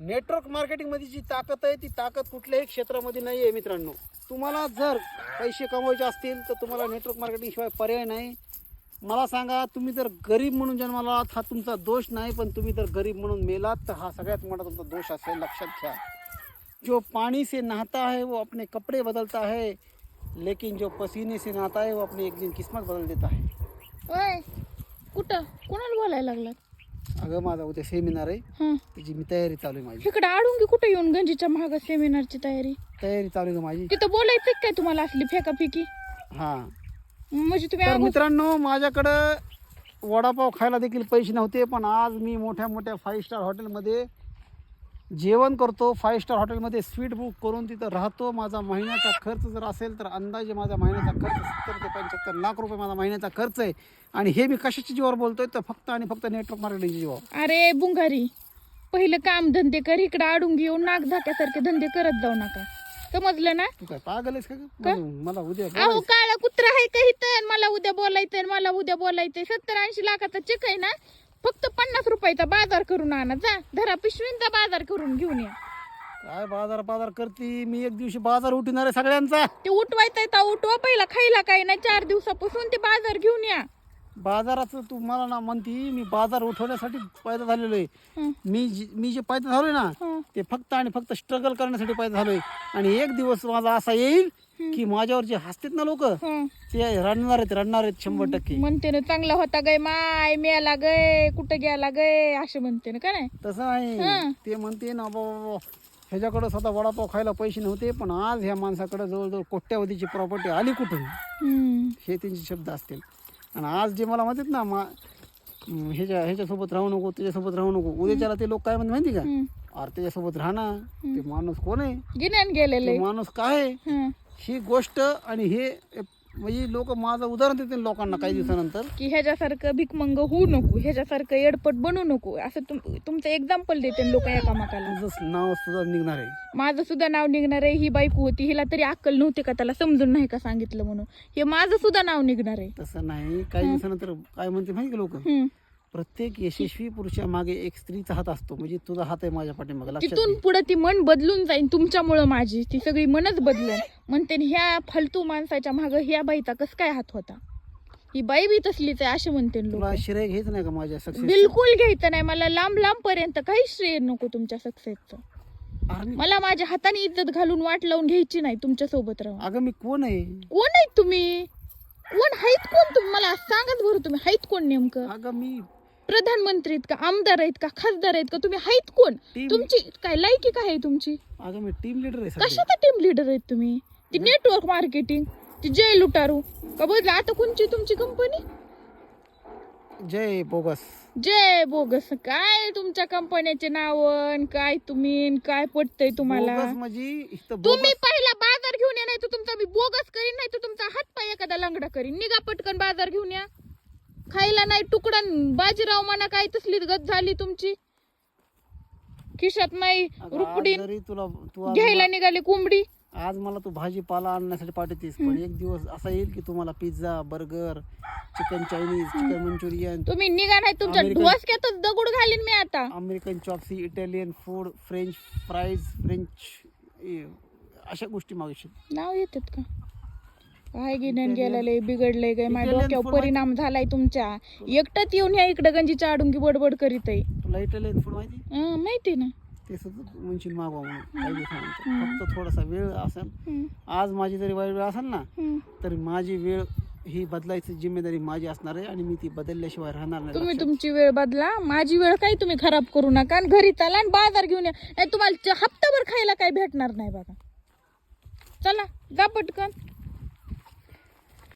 Network मार्केटिंगमध्ये जी ताकद आहे ती ताकद कुठल्याही क्षेत्रामध्ये नाही आहे मित्रांनो. तुम्हाला जर पैसे कमवायचे असतील तर तुम्हाला नेटवर्क मार्केटिंग शिवाय पर्याय नाही. मला सांगा तुम्ही जर गरीब म्हणून जन्माला आहात हा तुमचा दोष नाही पण तुम्ही जर गरीब म्हणून मेलात तर हा सगळ्यात मोठा तुमचा दोष असेल लक्षात घ्या. जो पाणी से नहाता है वो अपने कपड़े बदलता है लेकिन जो पसीने से नहाता है वो अपनी एक दिन किस्मत बदल देता है. कुठं? कोणाला बोलायला लागलात? अगं माझा उद्या सेमिनार आहे. हं. त्याची मी तयारी चालू आहे माझी. इकडे आडून की कुठे येऊन गंजीच्या महाग सेमिनारची तयारी? तयारी चालू आहे माझी. तिथं बोलायचं काय तुम्हाला असली फेकाफेकी? हां. म्हणजे तुम्ही तर अगो- मित्रांनो माझ्याकडं वडापाव खायला देखील पैसे नव्हते पण आज मी मोठ्या मोठ्या फाईव्ह स्टार हॉटेलमध्ये जेवण करतो फाईव्ह स्टार हॉटेलमध्ये स्वीट बुक करून तिथं राहतो. माझा महिन्याचा खर्च जर असेल तर अंदाजे माझा महिन्याचा खर्च सत्तर ते पंच्याहत्तर लाख रुपये माझा महिन्याचा खर्च आहे. आणि हे मी कशाच्या जीवावर बोलतोय? तर फक्त आणि फक्त नेटवर्क मार्केटिंगच्या जीवावर. अरे बुंगारी पहिलं काम धंदे कर. इकडे आडून घेऊन नाक धाक्यासारखे धंदे करत जाऊ नका. समजलं ना? तू काय पागल आहेस का ग? मला- मला उद्या अहो बोलायचं. काळा कुत्रा आहे का इथं? मला उद्या बोलायचंय मला उद्या बोलायचंय. सत्तर ऐंशी लाखाचा चेक आहे ना? फक्त पन्नास रुपयाचा बाजार करून आणा जा. धरा पिशवींचा बाजार करून घेऊन या. काय बाजार बाजार करते? मी एक दिवशी बाजार उठणार आहे सगळ्यांचा. ते उठवायचं तर उठवा पहिला खायला काही नाही चार दिवसापासून ते बाजार घेऊन या. बाजाराचं तू मला ना म्हणती मी बाजार उठवण्यासाठी पैदा झालेलो आहे. मी जे मी जे पैदा झालोय ना. ते फक्त आणि फक्त स्ट्रगल करण्यासाठी पैदा झालोय. आणि एक दिवस माझा असा येईल की माझ्यावर जे हसतात ना लोक हं. ते रडणार आहेत रडणार आहेत शंभर टक्के. म्हणते ना चांगला होता गाय माय मेला गय कुठं गेला गय असं म्हणते ना का नाही? तसं नाही. हं. ते म्हणते ना बाबा ह्याच्याकडं स्वतः वडापाव खायला पैसे नव्हते पण आज ह्या माणसाकडे जवळजवळ कोट्यावधीची प्रॉपर्टी आली कुठून? हं. हे त्यांचे शब्द असतील. आणि आज जे मला म्हणतात ना मा ह्याच्या ह्याच्यासोबत राहू नको त्याच्यासोबत राहू नको. उद्याच्याला ते लोक काय म्हणतात माहिती का. अरे त्याच्यासोबत राहणार ते माणूस कोण आहे? गिन्यान गेलेलं. तो माणूस काय आहे? हं. ही गोष्ट आणि हे म्हणजे लोक माझं उदाहरण देतील लोकांना काही दिवसानंतर. की ह्याच्यासारखं भिकमंग होऊ नको ह्याच्यासारखं एडपट बनू नको असं तुम तुमचं एक्झाम्पल देते लोक एकामेकाला तुझं नाव सुद्धा निघणार आहे. माझं सुद्धा नाव निघणार आहे ही बायको होती हिला तरी अक्कल नव्हती का त्याला समजून नाही का सांगितलं म्हणून. हे माझं सुद्धा नाव निघणार आहे. तसं नाही काही दिवसानंतर काय म्हणते माहिती लोक. प्रत्येक यशस्वी पुरुषा मागे एक स्त्रीचा हात असतो. म्हणजे तुझा हात आहे माझ्या पाठीमागे लक्षात तिथून घे. पुढे ती मन बदलून जाईल तुमच्यामुळं माझी. ती सगळी मनच बदलेल. म्हणते न ह्या फालतू माणसाच्या माग ह्या बाईचा कस काय हात होता? ही बाई बी तसलीच आहे असे म्हणते लोक. तुला श्रेय घ्यायचं नाही का माझ्या सक्सेस बिलकुल घ्यायचं नाही. मला लांब लांब पर्यंत काहीच श्रेय नको तुमच्या सक्सेसचं मला माझ्या हाताने इज्जत घालून वाट लावून घ्यायची नाही तुमच्यासोबत राहून. अगं मी कोण आहे? कोण आहेत तुम्ही? कोण? आहेत कोण तुम्ही? मला सांगत बरं तुम्ही. आहेत कोण नेमकं? अगं मी प्रधानमंत्री आहेत का? आमदार आहेत का? खासदार आहेत का? तुम्ही आहेत कोण? तुमची काय लायकी काय आहे तुमची? अगं मी टीम लिडर आहे सध्या. कशाचा टीम लीडर आहेत तुम्ही? ती नेटवर्क मार्केटिंग ती जय लुटारू. का बघ आता कोणची तुमची कंपनी जय बोगस. जय बोगस. काय तुमच्या कंपन्याचे नाव अन काय तुम्ही अन काय पटतंय तुम्हाला? बोगस म्हणजे इथं तुम्ही बोगस पहिला बाजार घेऊन या नाही तर तुमचा मी बोगस करीन नाही तर तुमचा हात पाय एखादा लंगडा करीन. निघा पटकन बाजार घेऊन या. खायला नाही तुकडा बाजीराव म्हणा काय तसली गत झाली तुमची. खिशात नाही अगं, आज रुपडी जरी तुला तू आज घ्यायला निघाली कोंबडी. आज मला तू भाजीपाला आणण्यासाठी पाठवतेस पण एक दिवस असा येईल की तुम्हाला pizza burger chicken Chinese chicken Manchurian तुम्ही निघा नाही तुमच्या अमेरिकन- डोसक्यातच दगड घालीन मी आता. American chop suey Italian food French fries French अशा गोष्टी मागशील नाव येतात का? काय गिन्यान गेलेलं बिघडलंय काय माझ्या डोक्यावर परिणाम झालाय तुमच्या. एकटाच येऊन ह्या इकडे गंजीच्या आडून बडबड करीत आहे. तुला इटालियन फूड माहिती? माहिती ना. ते सुद्धा तू म्हणशील मागवा म्हणून. काही दिवसानंतर. फक्त थोडासा वेळ असेल. आज माझी जरी वाईट वेळ असेल ना हम्म. तर माझी वेळ ही बदलायची जिम्मेदारी माझी असणार आहे आणि मी ती बदलल्याशिवाय राहणार नाही तुम्ही तुमची वेळ बदला. माझी वेळ काही तुम्ही खराब करू नका आणि घरी चला आणि बाजार घेऊन या. नाही तुम्हाला च- हप्ताभर खायला काही भेटणार नाही बघा. चला जा पटकन.